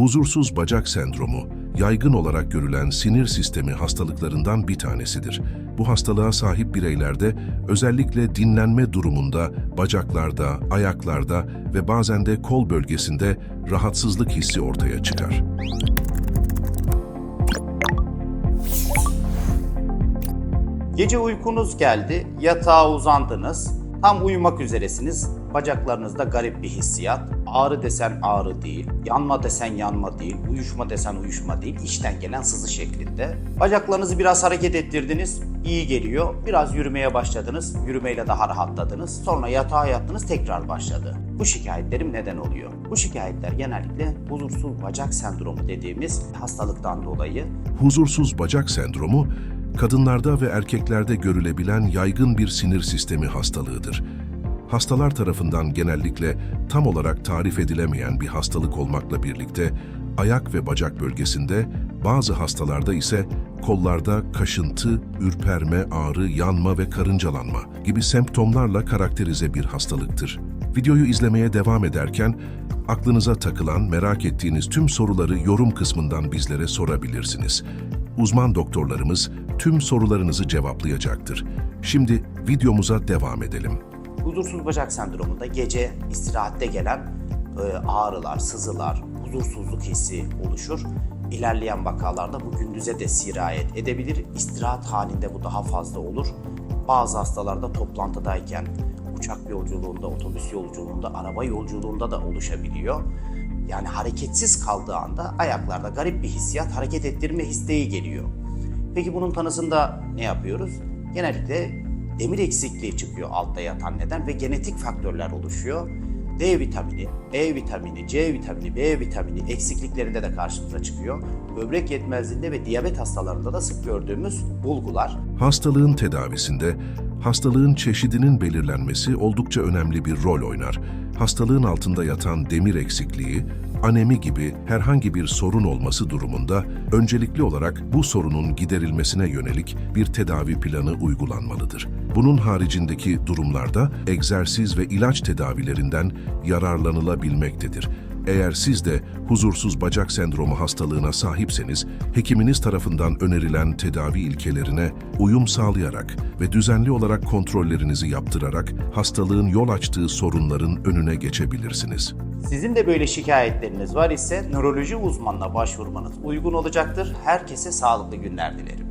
Huzursuz bacak sendromu, yaygın olarak görülen sinir sistemi hastalıklarından bir tanesidir. Bu hastalığa sahip bireylerde özellikle dinlenme durumunda bacaklarda, ayaklarda ve bazen de kol bölgesinde rahatsızlık hissi ortaya çıkar. Gece uykunuz geldi, yatağa uzandınız, tam uyumak üzeresiniz. Bacaklarınızda garip bir hissiyat. Ağrı desen ağrı değil, yanma desen yanma değil, uyuşma desen uyuşma değil, içten gelen sızı şeklinde. Bacaklarınızı biraz hareket ettirdiniz, iyi geliyor. Biraz yürümeye başladınız, yürümeyle daha rahatladınız. Sonra yatağa yattınız, tekrar başladı. Bu şikayetlerim neden oluyor? Bu şikayetler genellikle huzursuz bacak sendromu dediğimiz hastalıktan dolayı Huzursuz bacak sendromu, kadınlarda ve erkeklerde görülebilen yaygın bir sinir sistemi hastalığıdır. Hastalar tarafından genellikle tam olarak tarif edilemeyen bir hastalık olmakla birlikte ayak ve bacak bölgesinde, bazı hastalarda ise kollarda kaşıntı, ürperme, ağrı, yanma ve karıncalanma gibi semptomlarla karakterize bir hastalıktır. Videoyu izlemeye devam ederken aklınıza takılan, merak ettiğiniz tüm soruları yorum kısmından bizlere sorabilirsiniz. Uzman doktorlarımız tüm sorularınızı cevaplayacaktır. Şimdi videomuza devam edelim. Huzursuz bacak sendromunda gece istirahatte gelen e, ağrılar, sızılar, huzursuzluk hissi oluşur. İlerleyen vakalarda bu gündüze de sirayet edebilir. İstirahat halinde bu daha fazla olur. Bazı hastalarda toplantıdayken, uçak yolculuğunda, otobüs yolculuğunda, araba yolculuğunda da oluşabiliyor. Yani hareketsiz kaldığı anda ayaklarda garip bir hissiyat, hareket ettirme isteği geliyor. Peki bunun tanısında ne yapıyoruz? Genellikle demir eksikliği çıkıyor altta yatan neden ve genetik faktörler oluşuyor. D vitamini, E vitamini, C vitamini, B vitamini eksikliklerinde de karşımıza çıkıyor. Böbrek yetmezliğinde ve diyabet hastalarında da sık gördüğümüz bulgular. Hastalığın tedavisinde hastalığın çeşidinin belirlenmesi oldukça önemli bir rol oynar. Hastalığın altında yatan demir eksikliği, anemi gibi herhangi bir sorun olması durumunda öncelikli olarak bu sorunun giderilmesine yönelik bir tedavi planı uygulanmalıdır. Bunun haricindeki durumlarda egzersiz ve ilaç tedavilerinden yararlanılabilmektedir. Eğer siz de huzursuz bacak sendromu hastalığına sahipseniz, hekiminiz tarafından önerilen tedavi ilkelerine uyum sağlayarak ve düzenli olarak kontrollerinizi yaptırarak hastalığın yol açtığı sorunların önüne geçebilirsiniz. Sizin de böyle şikayetleriniz var ise nöroloji uzmanına başvurmanız uygun olacaktır. Herkese sağlıklı günler dilerim.